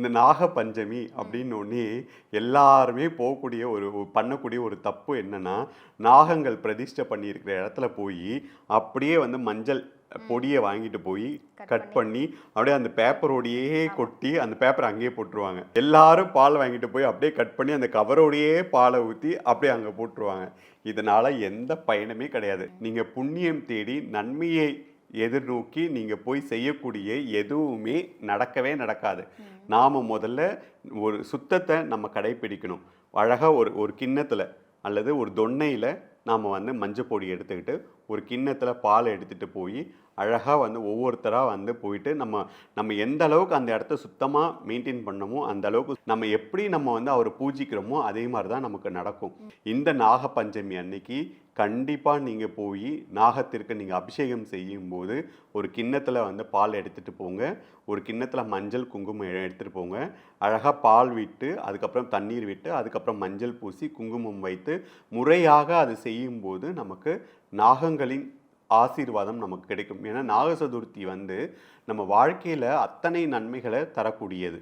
இந்த நாக பஞ்சமி அப்படின்னு ஒன்னே எல்லாருமே போகக்கூடிய ஒரு பண்ணக்கூடிய ஒரு தப்பு என்னன்னா நாகங்கள் பிரதிஷ்டை பண்ணியிருக்கிற இடத்துல போய் அப்படியே வந்து மஞ்சள் பொடியை வாங்கிட்டு போய் கட் பண்ணி. அப்படியே அந்த பேப்பரோடையே கொட்டி அந்த பேப்பர் அங்கேயே போட்டுருவாங்க. எல்லாரும் பால் வாங்கிட்டு போய் அப்படியே கட் பண்ணி அந்த கவரோடையே பாலை ஊற்றி அப்படியே அங்கே போட்டுருவாங்க. இதனால எந்த பயனுமே கிடையாது. நீங்க புண்ணியம் தேடி நன்மையை எதிர்நோக்கி நீங்க போய் செய்யக்கூடிய எதுவுமே நடக்கவே நடக்காது. நாம முதல்ல ஒரு சுத்தத்தை நம்ம கடைபிடிக்கணும் அழகா ஒரு ஒரு கிண்ணத்துல அல்லது ஒரு தொன்னையில் நாம் வந்து மஞ்சள் பொடி எடுத்துக்கிட்டு ஒரு கிண்ணத்தில் பால் எடுத்துகிட்டு போய் அழகாக வந்து ஒவ்வொருத்தராக வந்து போயிட்டு நம்ம நம்ம எந்த அளவுக்கு அந்த இடத்த சுத்தமாக மெயின்டைன் பண்ணமோ அந்த அளவுக்கு நம்ம எப்படி நம்ம வந்து அவரை பூஜிக்கிறோமோ அதே மாதிரி தான் நமக்கு நடக்கும். இந்த நாக பஞ்சமி அன்னைக்கு கண்டிப்பாக நீங்கள் போய் நாகத்திற்கு நீங்கள் அபிஷேகம் செய்யும்போது ஒரு கிண்ணத்தில் வந்து பால் எடுத்துகிட்டு போங்க. ஒரு கிண்ணத்தில் மஞ்சள் குங்குமம் எடுத்துகிட்டு போங்க. அழகாக பால் விட்டு அதுக்கப்புறம் தண்ணீர் விட்டு அதுக்கப்புறம் மஞ்சள் பூசி குங்குமம் வைத்து முறையாக அது செய்யும்போது நமக்கு நாகங்களின் ஆசீர்வாதம் நமக்கு கிடைக்கும். ஏன்னா நாக சதுர்த்தி வந்து நம்ம வாழ்க்கையில் அத்தனை நன்மைகளை தரக்கூடியது.